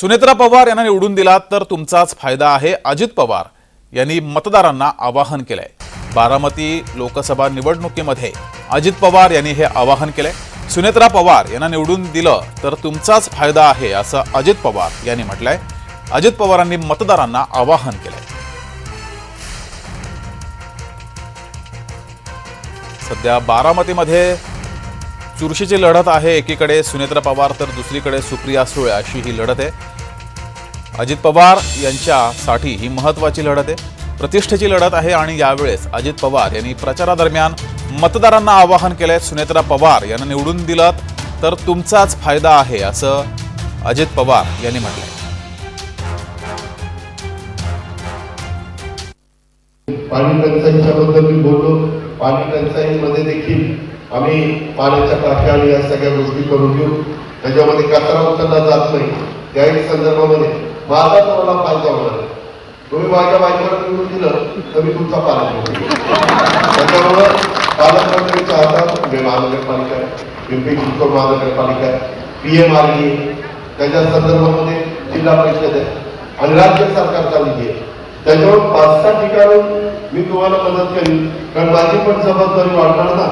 सुनेत्रा पवार यांना निवडून दिलात तर तुमचाच फायदा आहे. अजित पवार यांनी मतदारांना आवाहन केलंय. बारामती लोकसभा निवडणुकीमध्ये अजित पवार यांनी हे आवाहन केलंय. सुनेत्रा पवार यांना निवडून दिलं तर तुमचाच फायदा आहे असं अजित पवार यांनी म्हटलंय. अजित पवारांनी मतदारांना आवाहन केलंय. सध्या बारामतीमध्ये चुरशीची लढत आहे. एकीकडे सुनेत्रा पवार तर दुसरीकडे सुप्रिया सुळे अशी ही लढत आहे. अजित पवार यांच्यासाठी ही महत्वाची लढत आहे. प्रतिष्ठेची लढत आहे आणि यावेळेस अजित पवार यांनी प्रचारादरम्यान मतदारांना आवाहन केलंय. सुनेत्रा पवार यांना निवडून दिलं तर तुमचाच फायदा आहे असं अजित पवार यांनी म्हटलं पाणी टंचाईच्या बद्दल मी बोललो. पाणी टंचाईमध्ये देखील आम्ही पाण्याच्या टाक्या आणि या सगळ्या गोष्टी करून घेऊ. त्याच्यामध्ये कचरा उचलला जात नाही. त्याही संदर्भामध्ये माझा तुम्हाला फायदा होणार तुम्ही माझ्या बायकोला निवडून दिलं तर मी तुमचा पालक त्याच्यामुळं पालकमंत्र्यांच्या हातात मी महानगरपालिका आहे, पिंपरी चिंचवड महानगरपालिका पी एम आर त्याच्या संदर्भामध्ये जिल्हा परिषद आहे. आणि राज्य सरकारचा निधी आहे. त्याच्यावर पाच सहा ठिकाणून मी तुम्हाला मदत करीन. कारण माझी पण जबाबदारी वाढणार ना.